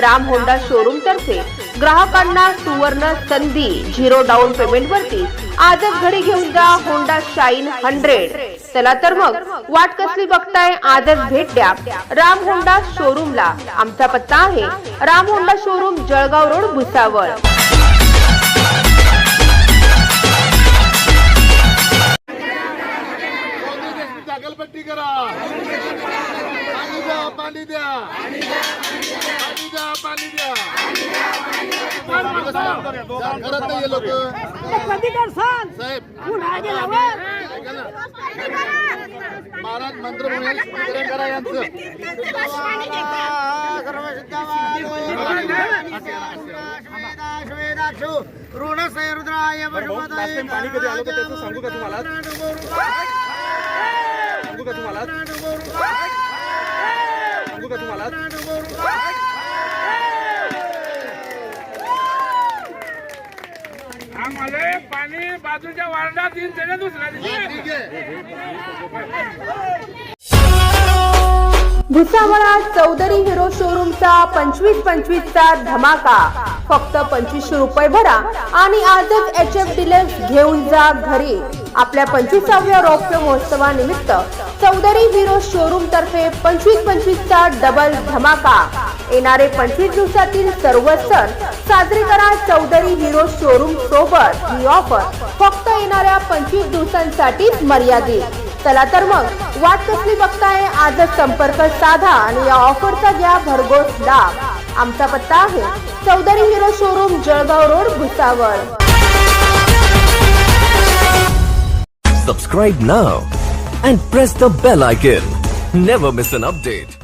Ram Honda showroom तर्फे ग्राहकांना सुवर्ण संधी झिरो डाऊन पेमेंट वरती आजच घरी घेऊन जा होंडा शाईन हंड्रेड चला तर मग वाट कसली बघताय आजच भेट द्या राम होंडा शोरूमला आमचा पत्ता आहे Ram Honda showroom Jalgaon road Bhusawal. करा. पाणी द्या. करत नाही लोक कधी करसान साहेब पुन्हा गेल्यावर ऐका ना. महाराज मंत्र म्हणून स्पष्टीकरण करा यांचं ऋण सैरुद्राय पाणी कधी आलं होतं त्याचं सांगू का तुम्हाला सांगू का तुम्हाला सांगू का तुम्हाला आम्हाला पाणी बाजूच्या वार्डात येईल त्याने दुसऱ्या दिवशी. भुसावळा चौधरी हिरो शोरूमचा पंचवीस पंचवीसचा धमाका. फक्त पंचवीसशे रुपये भरा आणि आजच एच एफ डिलक्स घेऊन जा घरी. आपल्या पंचवीसाव्या रौप्य महोत्सवानिमित्त चौधरी हिरो शोरूम तर्फे पंचवीस पंचवीसचा डबल धमाका. येणारे पंचवीस दिवसातील सर्व सण साजरी करा चौधरी हिरो शोरूम सोबत. ही ऑफर फक्त येणाऱ्या पंचवीस दिवसांसाठीच मर्यादित. चला तर मग वाट कसली बघताय? आजच संपर्क साधा आणि या ऑफरचा घ्या भरघोस लाभ. आमचा पत्ता आहे Chaudhari Hero showroom Jalgaon road Bhusawal. Subscribe now and press the bell icon never miss an update